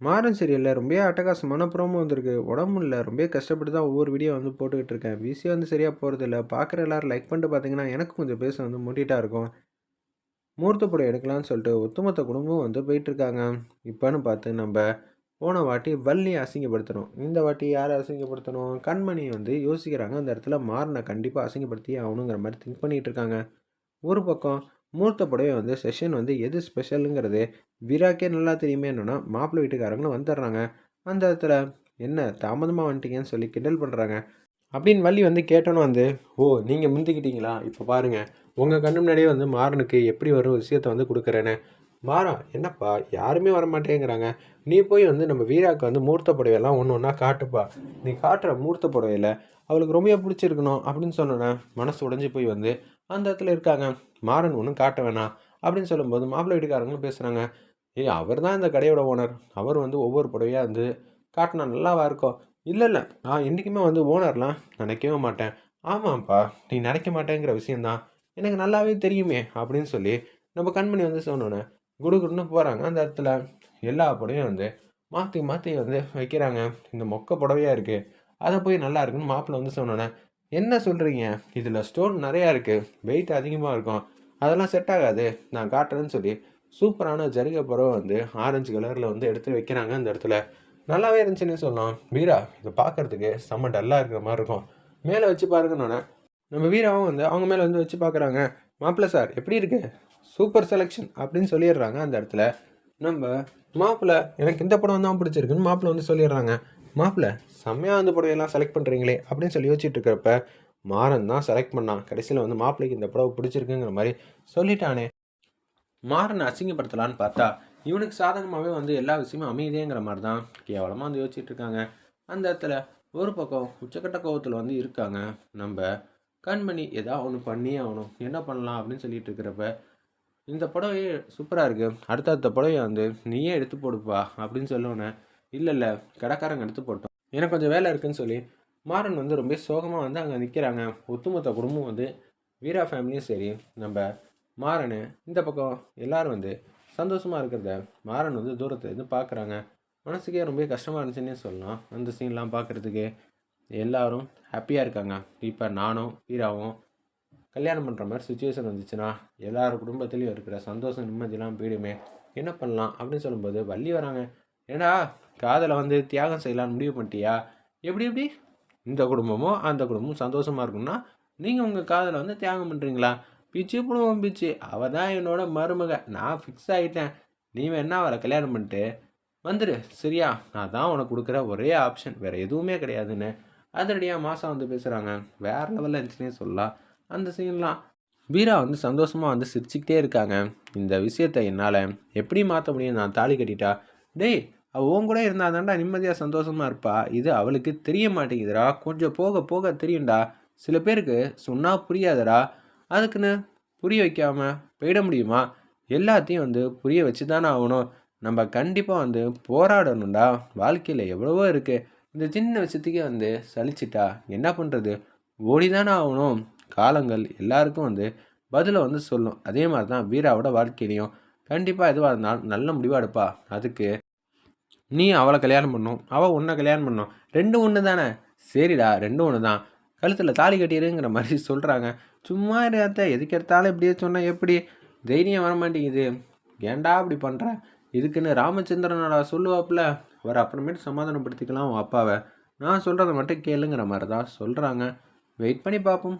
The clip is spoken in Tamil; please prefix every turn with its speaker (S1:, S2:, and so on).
S1: மாறன் சீரியலில் ரொம்ப அட்டகாசமான ப்ரோமோ வந்திருக்கு. உடம்பு இல்லை ரொம்ப கஷ்டப்பட்டு தான் ஒவ்வொரு வீடியோ வந்து போட்டுக்கிட்டு இருக்கேன். பிஸியாக வந்து சரியாக போகிறதில்ல பார்க்குற எல்லாரும் லைக் பண்ணிட்டு பார்த்தீங்கன்னா எனக்கு கொஞ்சம் பேச வந்து முட்டிட்டா இருக்கும். மூர்த்த படம் எடுக்கலாம்னு சொல்லிட்டு ஒத்துமொத்த குடும்பம் வந்து போயிட்டுருக்காங்க. இப்போன்னு பார்த்து நம்ம போன வாட்டி வள்ளி அசிங்கப்படுத்தணும். இந்த வாட்டி யாரை அசிங்கப்படுத்தணும்? கண்மணி வந்து யோசிக்கிறாங்க அந்த இடத்துல மாறின கண்டிப்பாக அசிங்கப்படுத்தி அவனுங்கிற மாதிரி திங்க் பண்ணிகிட்டு இருக்காங்க. ஒரு பக்கம் மூர்த்த புடவை வந்து செஷன் வந்து எது ஸ்பெஷலுங்கிறது விராக்கே நல்லா தெரியுமே என்னென்னா மாப்பிள்ளை வீட்டுக்காரங்களும் வந்துடுறாங்க. அந்த இடத்துல என்ன தாமதமாக வந்துட்டீங்கன்னு சொல்லி கிண்டல் பண்ணுறாங்க அப்படின்னு வள்ளி வந்து கேட்டோன்னு வந்து ஓ நீங்கள் முந்திக்கிட்டீங்களா? இப்போ பாருங்கள் உங்கள் கண்ணு முன்னாடியே வந்து மாறனுக்கு எப்படி ஒரு விஷயத்தை வந்து கொடுக்குறேன்னு. மாறன் என்னப்பா? யாருமே வர மாட்டேங்கிறாங்க நீ போய் வந்து நம்ம வீராவுக்கு வந்து மூர்த்த புடவையெல்லாம் ஒன்று ஒன்றா காட்டுப்பா. நீ காட்டுற மூர்த்த புடவையில் அவளுக்கு ரொம்ப பிடிச்சிருக்கணும் அப்படின்னு சொன்னோன்னே மனசு உடைஞ்சு போய் வந்து அந்த இடத்துல இருக்காங்க. மாறன் ஒன்றும் காட்ட வேணாம் அப்படின்னு சொல்லும்போது மாப்பிள்ளை வீட்டுக்காரங்களும் பேசுகிறாங்க ஏய் அவர் தான் இந்த கடையோட ஓனர் அவர் வந்து ஒவ்வொரு புடவையாக வந்து காட்டினா நல்லாவா இருக்கும்? இல்லை இல்லை. நான் என்றைக்குமே வந்து ஓனர்லாம் நினைக்கவே மாட்டேன். ஆமாம்ப்பா நீ நினைக்க மாட்டேங்கிற விஷயந்தான் எனக்கு நல்லாவே தெரியுமே அப்படின்னு சொல்லி நம்ம கண்மணி வந்து சொன்னோன்னே குடுகுடுன்னு போகிறாங்க அந்த இடத்துல எல்லா புடவையும் வந்து மாற்றி மாற்றி வந்து வைக்கிறாங்க. இந்த மொக்க புடவையாக இருக்குது அதை போய் நல்லா இருக்குன்னு மாப்பிள்ளை வந்து சொன்னோன்னே என்ன சொல்கிறீங்க இதில் ஸ்டோன் நிறையா இருக்குது வெயிட் அதிகமாக இருக்கும். அதெல்லாம் செட் ஆகாது. நான் காட்டுறேன்னு சொல்லி சூப்பரான ஜரிகை புறவை வந்து ஆரஞ்சு கலரில் வந்து எடுத்து வைக்கிறாங்க அந்த இடத்துல. நல்லாவே இருந்துச்சுன்னு சொல்லலாம். வீரா இதை பார்க்கறதுக்கு செம்ம டல்லாக இருக்கிற மாதிரி இருக்கும். மேலே வச்சு பாருங்கன்னொன்னே நம்ம வீராவும் வந்து அவங்க மேலே வந்து வச்சு பார்க்குறாங்க மாப்பிள்ளை சார் எப்படி இருக்கு? சூப்பர் செலெக்ஷன் அப்படின்னு சொல்லிடுறாங்க அந்த இடத்துல. நம்ம மாப்பிள்ளை எனக்கு இந்த படம் தான் பிடிச்சிருக்குன்னு மாப்பிள்ளை வந்து சொல்லிடுறாங்க. மாப்பிள்ளை செம்மையாக அந்த புடவையெல்லாம் செலக்ட் பண்ணுறீங்களே அப்படின்னு சொல்லி யோசிச்சுட்டு இருக்கிறப்ப மாறன் தான் செலக்ட் பண்ணான். கடைசியில் வந்து மாப்பிள்ளைக்கு இந்த புடவை பிடிச்சிருக்குங்கிற மாதிரி சொல்லிட்டானே. மாறனை அசிங்கப்படுத்தலான்னு பார்த்தா இவனுக்கு சாதகமாகவே வந்து எல்லா விஷயமும் அமைதியேங்கிற மாதிரி தான் கேவலமாக வந்து யோசிச்சுட்டு இருக்காங்க. அந்த இடத்துல ஒரு பக்கம் உச்சக்கட்ட கோவத்தில் வந்து இருக்காங்க. நம்ம கண்மணி ஏதா ஒன்று பண்ணியே ஆகணும். என்ன பண்ணலாம்? அப்படின்னு சொல்லிட்டு இருக்கிறப்ப இந்த புடவையே சூப்பராக இருக்குது அடுத்தடுத்த புடவையை வந்து நீயே எடுத்து போடுப்பா அப்படின்னு சொல்லோன்னே இல்லை இல்லை கடைக்காரங்க எடுத்து போட்டோம். எனக்கு கொஞ்சம் வேலை இருக்குன்னு சொல்லி மாறன் வந்து ரொம்ப சோகமாக வந்து அங்கே நிற்கிறாங்க ஒத்துமொத்த குடும்பம் வந்து வீரா ஃபேமிலியும் சரி நம்ம மாறன் இந்த பக்கம் எல்லாரும் வந்து சந்தோஷமாக இருக்கிறத மாறன் வந்து தூரத்தில் இருந்து பார்க்குறாங்க மனசுக்கே ரொம்ப கஷ்டமாக இருந்துச்சுன்னே சொல்லலாம். அந்த சீன்லாம் பார்க்குறதுக்கு எல்லோரும் ஹாப்பியாக இருக்காங்க. இப்போ நானும் வீராவும் கல்யாணம் பண்ணுற மாதிரி சுச்சுவேஷன் வந்துச்சுன்னா எல்லார் குடும்பத்துலேயும் இருக்கிற சந்தோஷம் நிம்மதியெலாம் போயிடுமே. என்ன பண்ணலாம் அப்படின்னு சொல்லும்போது வள்ளி வராங்க. ஏடா காதலை வந்து தியாகம் செய்யலாம்னு முடிவு பண்ணிட்டியா? எப்படி எப்படி? இந்த குடும்பமும் அந்த குடும்பமும் சந்தோஷமாக இருக்கும்னா நீங்கள் உங்கள் காதலை வந்து தியாகம் பண்ணுறீங்களா பிச்சு போடுவோம் பிச்சு. அவள் தான் என்னோட மருமக. நான் ஃபிக்ஸ் ஆகிட்டேன் நீ வேணா அவளை கல்யாணம் பண்ணிட்டு வந்துடு சரியா? நான் தான் உனக்கு கொடுக்குற ஒரே ஆப்ஷன் வேறு எதுவுமே கிடையாதுன்னு. அதனடியாக மாதம் வந்து பேசுகிறாங்க வேறு லெவலில் இருந்துச்சுன்னே சொல்லலாம். அந்த சீன்லாம் வீரா வந்து சந்தோஷமாக வந்து சிரிச்சுக்கிட்டே இருக்காங்க. இந்த விஷயத்தை என்னால் எப்படி மாற்ற முடியும்? நான் தாலி கட்டிட்டா? டேய் அவள் உன் கூட இருந்தாதான்டா நிம்மதியாக சந்தோஷமாக இருப்பா. இது அவளுக்கு தெரிய மாட்டேங்குதுடா. கொஞ்சம் போக போக தெரியும்டா. சில பேருக்கு சொன்னால் புரியாதடா. அதுக்குன்னு புரிய வைக்காமல் போயிட முடியுமா? எல்லாத்தையும் வந்து புரிய வச்சு தானே ஆகணும். நம்ம கண்டிப்பாக வந்து போராடணும்டா. வாழ்க்கையில் எவ்வளவோ இருக்குது இந்த சின்ன விஷயத்துக்கே வந்து சலிச்சிட்டா என்ன பண்ணுறது ஓடி தானே ஆகணும். காலங்கள் எல்லாருக்கும் வந்து பதிலை வந்து சொல்லும். அதே மாதிரி தான் வீராவோட வாழ்க்கையிலையும். கண்டிப்பாக எதுவாக இருந்தாலும் நல்ல முடிவாக எடுப்பா. அதுக்கு நீ அவளை கல்யாணம் பண்ணும் அவள் உன்னை கல்யாணம் பண்ணும். ரெண்டும் ஒன்று தானே சரிடா ரெண்டும் ஒன்று தான் கழுத்தில் தாலி கட்டிடுங்கிற மாதிரி சொல்கிறாங்க சும்மா இருக்காத்த எதுக்கு எடுத்தாலும் இப்படியே சொன்னால் எப்படி? தைரியம் வர மாட்டேங்குது. ஏன்டா அப்படி பண்ணுற இதுக்குன்னு ராமச்சந்திரனோட சொல்லுவாப்புல அவர் அப்புறமேட்டு சமாதானப்படுத்திக்கலாம் அவன் அப்பாவை. நான் சொல்கிறத மட்டும் கேளுங்கிற மாதிரி தான் சொல்கிறாங்க வெயிட் பண்ணி பார்ப்போம்.